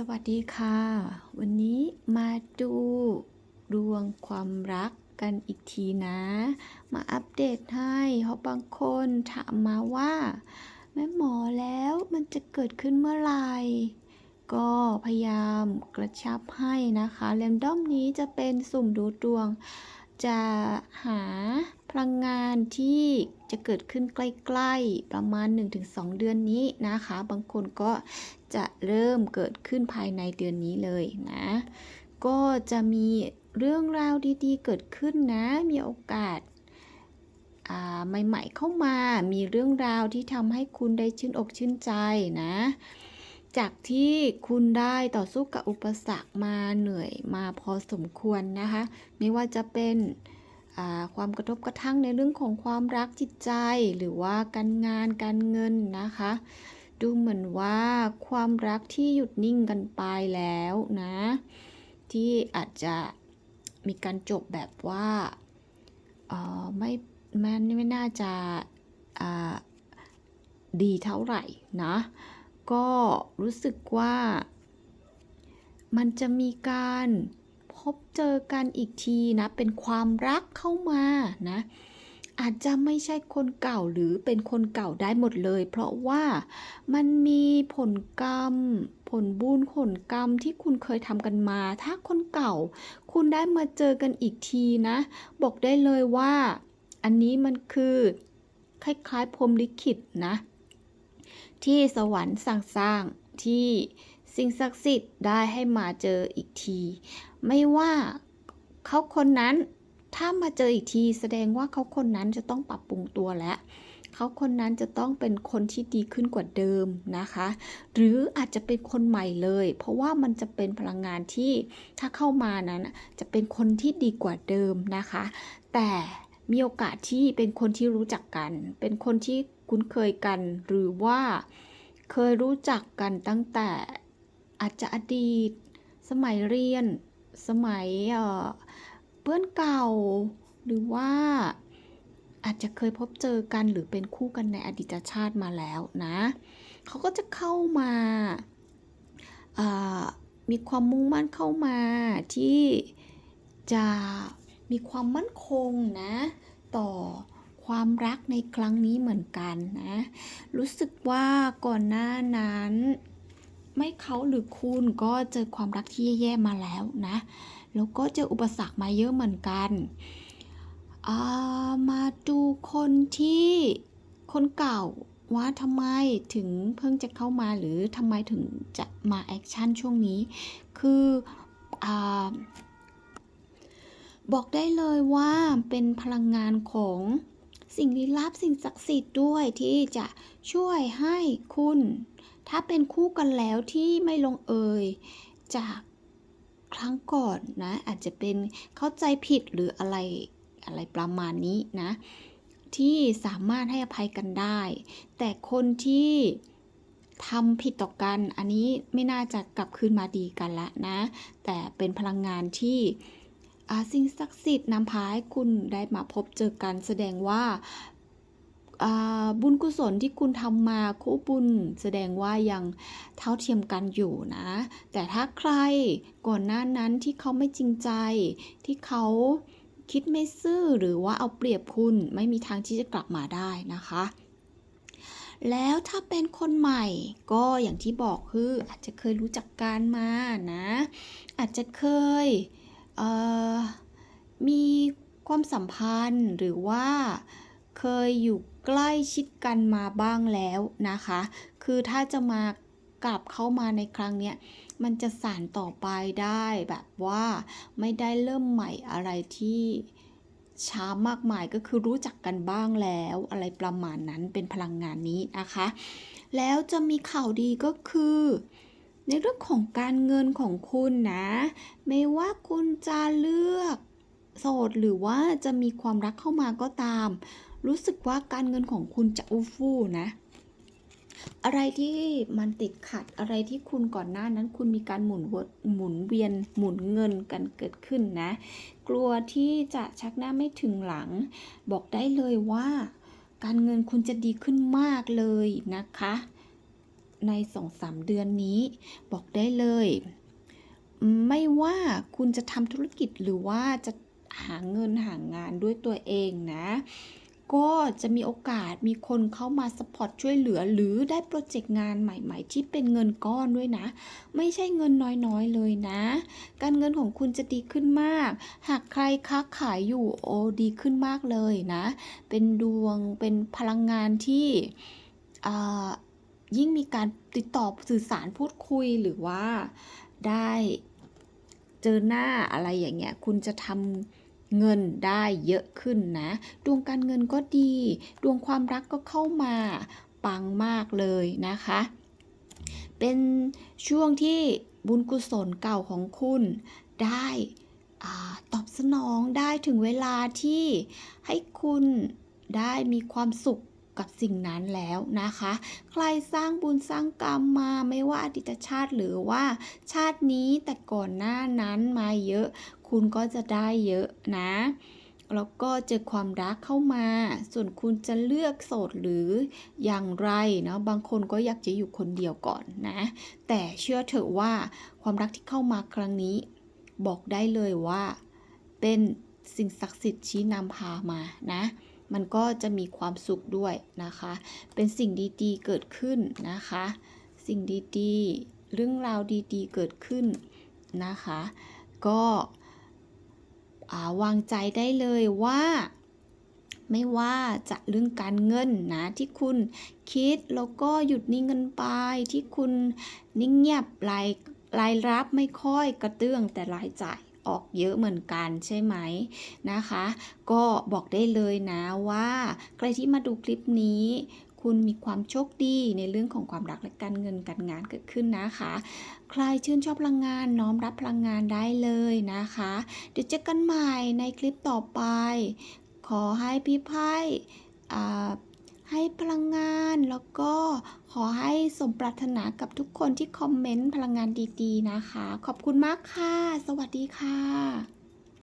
สวัสดีค่ะ วันนี้มาดูดวงความรักกันอีกทีนะ มาอัปเดตให้เพราะบางคนถามมาว่า แม่หมอแล้วมันจะเกิดขึ้นเมื่อไหร่ก็พยายามกระชับให้นะคะแรมดอมนี้จะเป็นสุ่มดูดวง จะหาพลังงานที่จะเกิดขึ้นใกล้ ๆ ประมาณ 1-2 เดือนนี้นะคะ บางคนก็จะเริ่มเกิดขึ้นภายในเดือนนี้เลยนะ ก็จะมีเรื่องราวดีๆ เกิดขึ้นนะ มีโอกาสาใหม่ๆเข้ามา มีเรื่องราวที่ทำให้คุณได้ชื่นอกชื่นใจนะ จากที่คุณได้ต่อสู้กับอุปสรรคมาเหนื่อยมาพอสมควรนะคะ ไม่ว่าจะเป็นความกระทบกระทั่งในเรื่องของความรักจิตใจ หรือว่าการงานการเงินนะคะ ดูเหมือนว่าความรักที่หยุดนิ่งกันไปแล้วนะ ที่อาจจะมีการจบแบบว่าออไม่มันไม่น่าจะดีเท่าไหร่นะ ก็รู้สึกว่า มันจะมีการพบเจอกันอีกทีนะ เป็นความรักเข้ามานะ อาจจะไม่ใช่คนเก่าหรือเป็นคนเก่าได้หมดเลย เพราะว่ามันมีผลกรรม ผลบุญผลกรรมที่คุณเคยทำกันมา ถ้าคนเก่า คุณได้มาเจอกันอีกทีนะ บอกได้เลยว่า อันนี้มันคือ คล้ายๆพรมลิขิตนะ ที่สวรรค์สั่งสร้างที่สิ่งศักดิ์สิทธิ์ได้ให้มาเจออีกที ไม่ว่าเขาคนนั้นถ้ามาเจออีกทีแสดงว่าเขาคนนั้นจะต้องปรับปรุงตัวแล้วเขาคนนั้นจะต้องเป็นคนที่ดีขึ้นกว่าเดิมนะคะ หรืออาจจะเป็นคนใหม่เลย เพราะว่ามันจะเป็นพลังงานที่ถ้าเข้ามานั้นจะเป็นคนที่ดีกว่าเดิมนะคะ แต่มีโอกาสที่เป็นคนที่รู้จักกัน เป็นคนที่ คุ้นเคยกัน หรือว่าเคยรู้จักกันตั้งแต่อาจจะอดีต สมัยเรียน สมัยเพื่อนเก่า หรือว่าอาจจะเคยพบเจอกันหรือเป็นคู่กันในอดีตชาติมาแล้วนะ เขาก็จะเข้ามาามีความมุ่งมั่นเข้ามาที่จะมีความมั่นคงนะ ต่อ ความรักในครั้งนี้เหมือนกันนะ รู้สึกว่าก่อนหน้านั้น ไม่เขาหรือคุณก็เจอความรักที่แย่ๆมาแล้วนะ แล้วก็เจออุปสรรคมาเยอะเหมือนกันามาดูคนที่คนเก่าว่าทำไมถึงเพิ่งจะเข้ามาหรือทำไมถึงจะมาแอคชั่นช่วงนี้ คืออบอกได้เลยว่าเป็นพลังงานของ สิ่งลี้ลับสิ่งศักดิ์สิทธิ์ด้วยที่จะช่วยให้คุณ ถ้าเป็นคู่กันแล้วที่ไม่ลงเอยจากครั้งก่อนนะ อาจจะเป็นเข้าใจผิดหรืออะไรอะไรประมาณนี้นะ ที่สามารถให้อภัยกันได้ แต่คนที่ทำผิดต่อกัน อันนี้ไม่น่าจะกลับคืนมาดีกันละนะ แต่เป็นพลังงานที่ สิ่งศักดิ์สิทธิ์นำพาให้คุณได้มาพบเจอกันแสดงว่าบุญกุศลที่คุณทำมาคู่บุญแสดงว่ายังเท่าเทียมกันอยู่นะ แต่ถ้าใครก่อนหน้านั้นที่เขาไม่จริงใจที่เขาคิดไม่ซื่อหรือว่าเอาเปรียบคุณไม่มีทางที่จะกลับมาได้นะคะ แล้วถ้าเป็นคนใหม่ก็อย่างที่บอกคืออาจจะเคยรู้จักกันมานะ อาจจะเคย มีความสัมพันธ์หรือว่าเคยอยู่ใกล้ชิดกันมาบ้างแล้วนะคะ คือถ้าจะมากลับเข้ามาในครั้งเนี้ย มันจะสานต่อไปได้แบบว่าไม่ได้เริ่มใหม่อะไรที่ช้ามากมายก็คือรู้จักกันบ้างแล้วอะไรประมาณนั้นเป็นพลังงานนี้นะคะ แล้วจะมีข่าวดีก็คือ ในเรื่องของการเงินของคุณนะ ไม่ว่าคุณจะเลือกโสดหรือว่าจะมีความรักเข้ามาก็ตาม รู้สึกว่าการเงินของคุณจะอู้ฟู่นะ อะไรที่มันติดขัดอะไรที่คุณก่อนหน้านั้นคุณมีการหมุนวนหมุนเวียนหมุนเงินกันเกิดขึ้นนะ กลัวที่จะชักหน้าไม่ถึงหลัง บอกได้เลยว่า การเงินคุณจะดีขึ้นมากเลยนะคะ ในสองสามเดือนนี้ บอกได้เลย ไม่ว่าคุณจะทำธุรกิจหรือว่าจะหาเงินหางานด้วยตัวเองนะ ก็จะมีโอกาสมีคนเข้ามาสปอร์ตช่วยเหลือ หรือได้โปรเจกต์งานใหม่ ๆ ที่เป็นเงินก้อนด้วยนะ ไม่ใช่เงินน้อยๆเลยนะ การเงินของคุณจะดีขึ้นมาก หากใครค้าขายอยู่โอ้ดีขึ้นมากเลยนะ เป็นดวงเป็นพลังงานที่ ยิ่งมีการติดต่อสื่อสารพูดคุยหรือว่าได้เจอหน้าอะไรอย่างเงี้ย คุณจะทำเงินได้เยอะขึ้นนะ ดวงการเงินก็ดี ดวงความรักก็เข้ามาปังมากเลยนะคะ เป็นช่วงที่บุญกุศลเก่าของคุณได้ตอบสนองได้ถึงเวลาที่ให้คุณได้มีความสุข กับสิ่งนั้นแล้วนะคะ ใครสร้างบุญสร้างกรรมมาไม่ว่าอดีตชาติหรือว่าชาตินี้แต่ก่อนหน้านั้นมาเยอะ คุณก็จะได้เยอะนะแล้วก็เจอความรักเข้ามา ส่วนคุณจะเลือกโสดหรืออย่างไรเนาะ บางคนก็อยากจะอยู่คนเดียวก่อนนะ แต่เชื่อเถอะว่าความรักที่เข้ามาครั้งนี้ บอกได้เลยว่า เป็นสิ่งศักดิ์สิทธิ์ชี้นำพามานะ มันก็จะมีความสุขด้วยนะคะ เป็นสิ่งดีๆเกิดขึ้นนะคะ สิ่งดีๆ เรื่องราวดีๆเกิดขึ้นนะคะ ก็วางใจได้เลยว่าไม่ว่าจะเรื่องการเงินนะที่คุณคิดแล้วก็หยุดนิ่งกันไป ที่คุณนิ่งเงียบรายรายรับไม่ค่อยกระเตื้องแต่รายจ่าย ออกเยอะเหมือนกันใช่ไหมนะคะ ก็บอกได้เลยนะว่าใครที่มาดูคลิปนี้คุณมีความโชคดีในเรื่องของความรักและการเงินการงานเกิดขึ้นนะคะ ใครชื่นชอบพลังงานน้อมรับพลังงานได้เลยนะคะ เดี๋ยวเจอกันใหม่ในคลิปต่อไป ขอให้พี่ไพ่ ให้พลังงานแล้วก็ขอให้สมปรารถนากับทุกคนที่คอมเมนต์พลังงานดีๆนะคะ ขอบคุณมากค่ะ สวัสดีค่ะ